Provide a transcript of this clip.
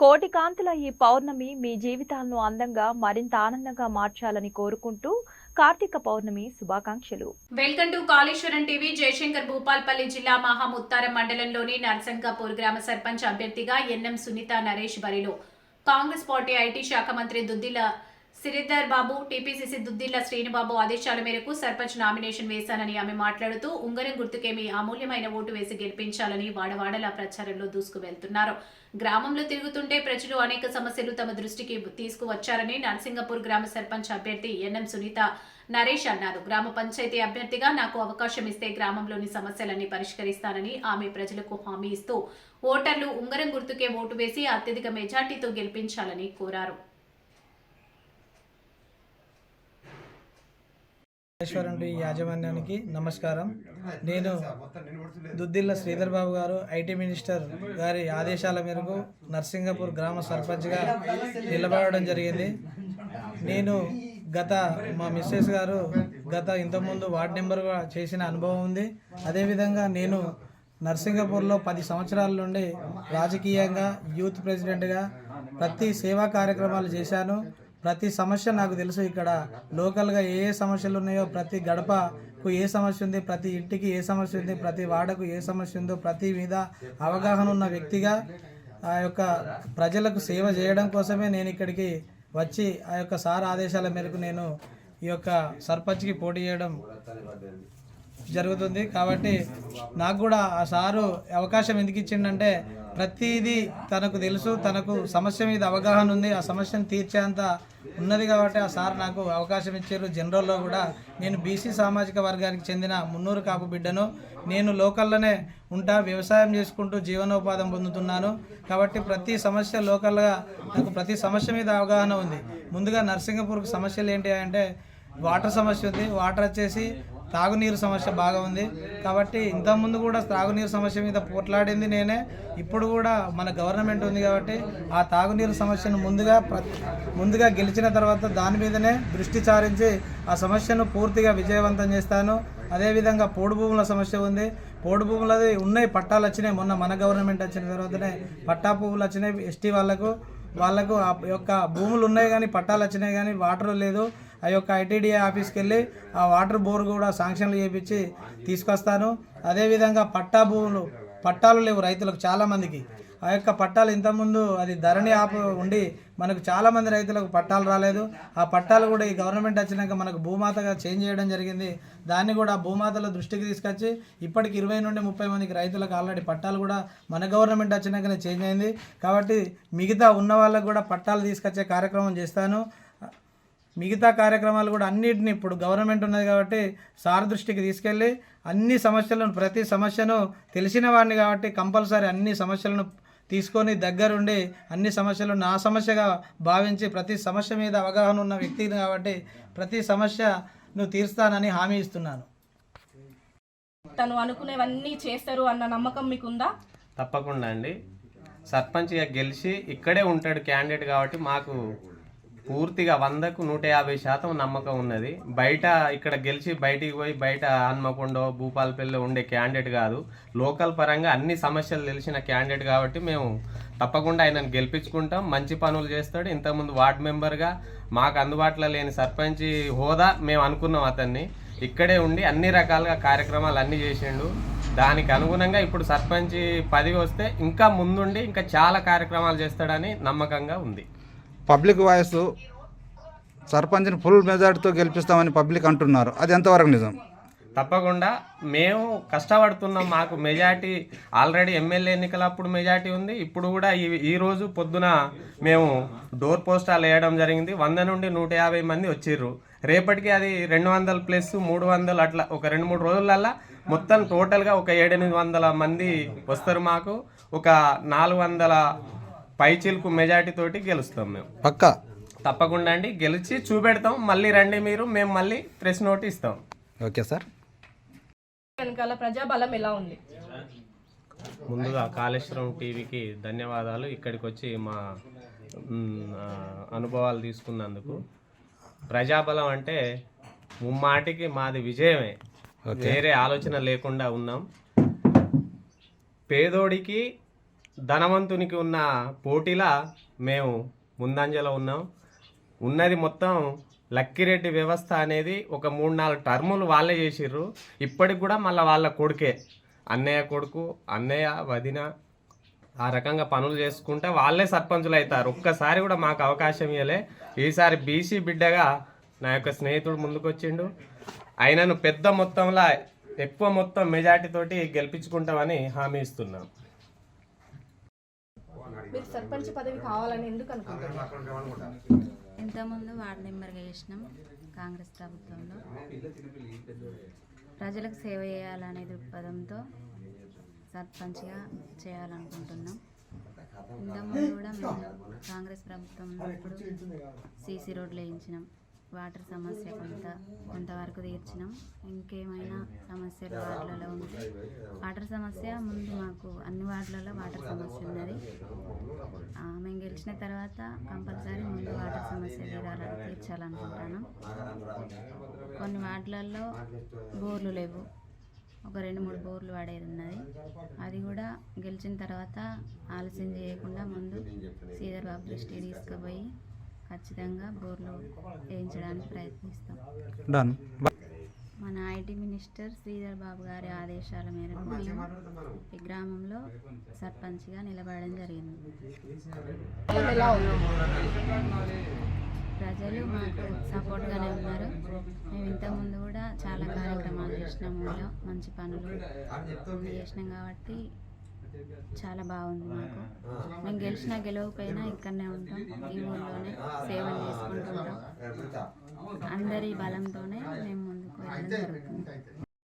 కోటి కాంతుల ఈ పౌర్ణమి మీ జీవితాలను అందంగా మరింత ఆనందంగా మార్చాలని కోరుకుంటూ కార్తీక పౌర్ణమి శుభాకాంక్షలు. Welcome to Kaleshwaram TV Jayashankar Bhupalpally జిల్లా మహాముత్తారం మండలంలోని నర్సంగాపూర్ గ్రామ సర్పంచ్ అభ్యర్థిగా ఎన్ఎం సునీత నరేష్ బరిలో. కాంగ్రెస్ పార్టీ ఐటీ శాఖ మంత్రి దుద్దిల సిరిధర్ బాబు టీపీసీసీ దుద్దిల్ల శ్రీనుబాబు ఆదేశాల మేరకు సర్పంచ్ నామినేషన్ వేశానని ఆమె మాట్లాడుతూ ఉంగరం గుర్తుకేమి అమూల్యమైన ఓటు వేసి గెలిపించాలని వాడవాడలా ప్రచారంలో దూసుకు వెళ్తున్నారు గ్రామంలో తిరుగుతుంటే ప్రజలు అనేక సమస్యలు తమ దృష్టికి తీసుకువచ్చారని నరసింగపూర్ గ్రామ సర్పంచ్ అభ్యర్థి ఎన్ఎం సునీత నరేష్ అన్నారు. గ్రామ పంచాయతీ అభ్యర్థిగా నాకు అవకాశం ఇస్తే గ్రామంలోని సమస్యలన్నీ పరిష్కరిస్తానని ఆమె ప్రజలకు హామీ ఇస్తూ ఓటర్లు ఉంగరం గుర్తుకే ఓటు వేసి అత్యధిక మెజార్టీతో గెలిపించాలని కోరారు. ఈశ్వరుడి యాజమాన్యానికి నమస్కారం. నేను దుద్దిల్ల శ్రీధర్ బాబు గారు ఐటీ మినిస్టర్ గారి ఆదేశాల మేరకు నర్సింగపూర్ గ్రామ సర్పంచ్గా నిలబడడం జరిగింది. నేను గత మా మిస్సెస్ గారు గత ఇంతకుముందు వార్డ్ నెంబర్గా చేసిన అనుభవం ఉంది. అదేవిధంగా నేను నర్సింగపూర్లో పది సంవత్సరాల నుండి రాజకీయంగా యూత్ ప్రెసిడెంట్గా ప్రతి సేవా కార్యక్రమాలు చేశాను. ప్రతి సమస్య నాకు తెలుసు ఇక్కడ. లోకల్గా ఏ ఏ సమస్యలు ఉన్నాయో ప్రతి గడపకు ఏ సమస్య ఉంది ప్రతి ఇంటికి ఏ సమస్య ఉంది ప్రతి వాడకు ఏ సమస్య ఉందో ప్రతి మీద అవగాహన ఉన్న వ్యక్తిగా ఆ యొక్క ప్రజలకు సేవ చేయడం కోసమే నేను ఇక్కడికి వచ్చి ఆ యొక్క సార్ ఆదేశాల మేరకు నేను ఈ యొక్క సర్పంచ్కి పోటీ చేయడం జరుగుతుంది. కాబట్టి నాకు కూడా ఆ సారు అవకాశం ఎందుకు ఇచ్చిండంటే ప్రతిదీ తనకు తెలుసు తనకు సమస్య మీద అవగాహన ఉంది. ఆ సమస్యను తీర్చేంత ఉన్నది కాబట్టి ఆ సార్ నాకు అవకాశం ఇచ్చారు. జనరల్లో కూడా నేను బీసీ సామాజిక వర్గానికి చెందిన మున్నూరు కాపు బిడ్డను. నేను లోకల్లోనే ఉంటా వ్యవసాయం చేసుకుంటూ జీవనోపాధి పొందుతున్నాను. కాబట్టి ప్రతి సమస్య లోకల్గా నాకు ప్రతి సమస్య మీద అవగాహన ఉంది. ముందుగా నర్సింగపూర్కి సమస్యలు ఏంటి అంటే వాటర్ సమస్య ఉంది. వాటర్ వచ్చేసి తాగునీరు సమస్య బాగా ఉంది. కాబట్టి ఇంతకుముందు కూడా తాగునీరు సమస్య మీద పోట్లాడింది నేనే. ఇప్పుడు కూడా మన గవర్నమెంట్ ఉంది కాబట్టి ఆ తాగునీరు సమస్యను ముందుగా ముందుగా గెలిచిన తర్వాత దాని మీదనే దృష్టి సారించి ఆ సమస్యను పూర్తిగా విజయవంతం చేస్తాను. అదేవిధంగా పోడు భూముల సమస్య ఉంది. పోడు భూములది ఉన్నాయి పట్టాలు వచ్చినాయి. మొన్న మన గవర్నమెంట్ వచ్చిన తర్వాతనే పట్టా భూములు వచ్చినాయి. ఎస్టీ వాళ్ళకు వాళ్ళకు ఆ యొక్క భూములు ఉన్నాయి కానీ పట్టాలు వచ్చినాయి కానీ వాటర్ లేదు. ఆ యొక్క ఐటీడీఏ ఆఫీస్కి వెళ్ళి ఆ వాటర్ బోర్ కూడా శాంక్షన్లు చేయించి తీసుకొస్తాను. అదేవిధంగా పట్టా భూములు పట్టాలు లేవు రైతులకు చాలామందికి ఆ యొక్క పట్టాలు ఇంతకుముందు అది ధరణి ఆప్ ఉండి మనకు చాలామంది రైతులకు పట్టాలు రాలేదు. ఆ పట్టాలు కూడా ఈ గవర్నమెంట్ వచ్చినాక మనకు భూమాతగా చేంజ్ చేయడం జరిగింది. దాన్ని కూడా భూమాతల దృష్టికి తీసుకొచ్చి ఇప్పటికి ఇరవై నుండి ముప్పై మందికి రైతులకు ఆల్రెడీ పట్టాలు కూడా మన గవర్నమెంట్ వచ్చినాకనే చేంజ్ అయింది. కాబట్టి మిగతా ఉన్న వాళ్ళకు కూడా పట్టాలు తీసుకొచ్చే కార్యక్రమం చేస్తాను. మిగతా కార్యక్రమాలు కూడా అన్నిటిని ఇప్పుడు గవర్నమెంట్ ఉన్నది కాబట్టి సార్ దృష్టికి తీసుకెళ్ళి అన్ని సమస్యలను ప్రతి సమస్యను తెలిసిన వాడిని కాబట్టి కంపల్సరీ అన్ని సమస్యలను తీసుకొని దగ్గరుండి అన్ని సమస్యలు నా సమస్యగా భావించి ప్రతి సమస్య మీద అవగాహన ఉన్న వ్యక్తిని కాబట్టి ప్రతి సమస్యను తీరుస్తానని హామీ ఇస్తున్నాను. తను అనుకునేవన్నీ చేస్తారు అన్న నమ్మకం మీకుందా? తప్పకుండా అండి. సర్పంచ్గా గెలిచి ఇక్కడే ఉంటాడు క్యాండిడేట్ కాబట్టి మాకు పూర్తిగా వందకు నూట యాభై శాతం నమ్మకం ఉన్నది. బయట ఇక్కడ గెలిచి బయటికి పోయి బయట హన్మకొండ భూపాలపల్లిలో ఉండే క్యాండిడేట్ కాదు. లోకల్ పరంగా అన్ని సమస్యలు తెలిసిన క్యాండిడేట్ కాబట్టి మేము తప్పకుండా ఆయనను గెలిపించుకుంటాం. మంచి పనులు చేస్తాడు. ఇంతకుముందు వార్డ్ మెంబర్గా మాకు అందుబాటులో లేని సర్పంచ్ హోదా మేము అనుకున్నాం అతన్ని. ఇక్కడే ఉండి అన్ని రకాలుగా కార్యక్రమాలు అన్నీ చేసిండు. దానికి అనుగుణంగా ఇప్పుడు సర్పంచ్ పదవి వస్తే ఇంకా ముందుండి ఇంకా చాలా కార్యక్రమాలు చేస్తాడని నమ్మకంగా ఉంది. పబ్లిక్ వాయిస్ సర్పంచ్ని ఫుల్ మెజార్టీతో గెలిపిస్తామని పబ్లిక్ అంటున్నారు. అది ఎంతవరకు నిజం? తప్పకుండా. మేము కష్టపడుతున్నాం. మాకు మెజార్టీ ఆల్రెడీ ఎమ్మెల్యే ఎన్నికలప్పుడు మెజార్టీ ఉంది. ఇప్పుడు కూడా ఈ ఈరోజు పొద్దున మేము డోర్ పోస్టాలు వేయడం జరిగింది. వంద నుండి నూట యాభై మంది వచ్చిర్రు. రేపటికి అది రెండు వందల ప్లస్ మూడు వందలు అట్లా ఒక రెండు మూడు రోజులల్లా మొత్తం టోటల్గా ఒక ఏడెనిమిది వందల మంది వస్తారు మాకు. ఒక నాలుగు వందల పైచిల్కు మెజార్టీ తోటి గెలుస్తాం మేము. పక్కా? తప్పకుండా అండి. గెలిచి చూపెడతాం. మళ్ళీ రండి మీరు. మేము మళ్ళీ ప్రెస్ నోట్ ఇస్తాం. Okay sir. వెనకాల ప్రజాబలం ఎలా ఉంది? ముందుగా కాళేశ్వరం టీవీకి ధన్యవాదాలు. ఇక్కడికి వచ్చి మా మ్, ఆ, అనుభవాలు తీసుకున్నందుకు. ప్రజాబలం అంటే ముమ్మాటికి మాది విజయమే. వేరే ఆలోచన లేకుండా ఉన్నాం. పేదోడికి ధనవంతునికి ఉన్న పోటీలా మేము ముందంజలో ఉన్నాం. ఉన్నది మొత్తం లక్కిరెడ్డి వ్యవస్థ అనేది ఒక మూడు నాలుగు టర్ములు వాళ్ళే చేసిర్రు. ఇప్పటికి కూడా మళ్ళీ వాళ్ళ కొడుకే. అన్నయ్య కొడుకు అన్నయ్య వదిన ఆ రకంగా పనులు చేసుకుంటే వాళ్ళే సర్పంచులు అవుతారు. ఒక్కసారి కూడా మాకు అవకాశం ఇవ్వలే ఈసారి బీసీ బిడ్డగా నా యొక్క స్నేహితుడు ముందుకొచ్చిండు. ఆయనను పెద్ద మొత్తంలో ఎక్కువ మొత్తం మెజార్టీతోటి గెలిపించుకుంటామని హామీ ఇస్తున్నాం. మీరు సర్పంచ్ పదవి కావాలని ఎందుకు అనుకుంటున్నారు? ఇంతకుముందు వార్డు మెంబర్గా చేసినాం కాంగ్రెస్ ప్రభుత్వంలో. ప్రజలకు సేవ చేయాలనే దృక్పథంతో సర్పంచ్గా చేయాలనుకుంటున్నాం. ఇంతకుముందు కూడా మేము కాంగ్రెస్ ప్రభుత్వం ఇప్పుడు సీసీ రోడ్లు వేయించినాం. వాటర్ సమస్య కొంత కొంతవరకు తీర్చినాం. ఇంకేమైనా సమస్యలు వార్డులలో ఉంటే వాటర్ సమస్య ముందు మాకు అన్ని వార్డులలో వాటర్ సమస్య ఉన్నది. వచ్చిన తర్వాత కంపల్సరీ ముందు వాటర్ సమస్య తీరాలని తీర్చాలనుకుంటాను. కొన్ని వాటిలలో బోర్లు లేవు. ఒక రెండు మూడు బోర్లు వాడేది ఉన్నది. అది కూడా గెలిచిన తర్వాత ఆలస్యం చేయకుండా ముందు శ్రీధర్ బాబు దృష్టికి తీసుకుపోయి ఖచ్చితంగా బోర్లు వేయించడానికి ప్రయత్నిస్తాం. డన్ మన ఐటీ మినిస్టర్ శ్రీధర్ బాబు గారి ఆదేశాల మేరకు మేము ఈ గ్రామంలో సర్పంచ్గా నిలబడడం జరిగింది. ప్రజలు మాకు సపోర్ట్గానే ఉన్నారు. మేము ఇంతకుముందు కూడా చాలా కార్యక్రమాలు చేసినాం ఊళ్ళో మంచి పనులు అన్ని చేసినాం కాబట్టి చాలా బాగుంది మాకు. మేము గెలిచినా గెలవకపోయినా ఇక్కడనే ఉంటాం ఈ ఊళ్ళోనే సేవలు చేసుకుంటుంటాం అందరి బలంతోనే మేము ముందుకు వెళ్ళడం జరుగుతుంది.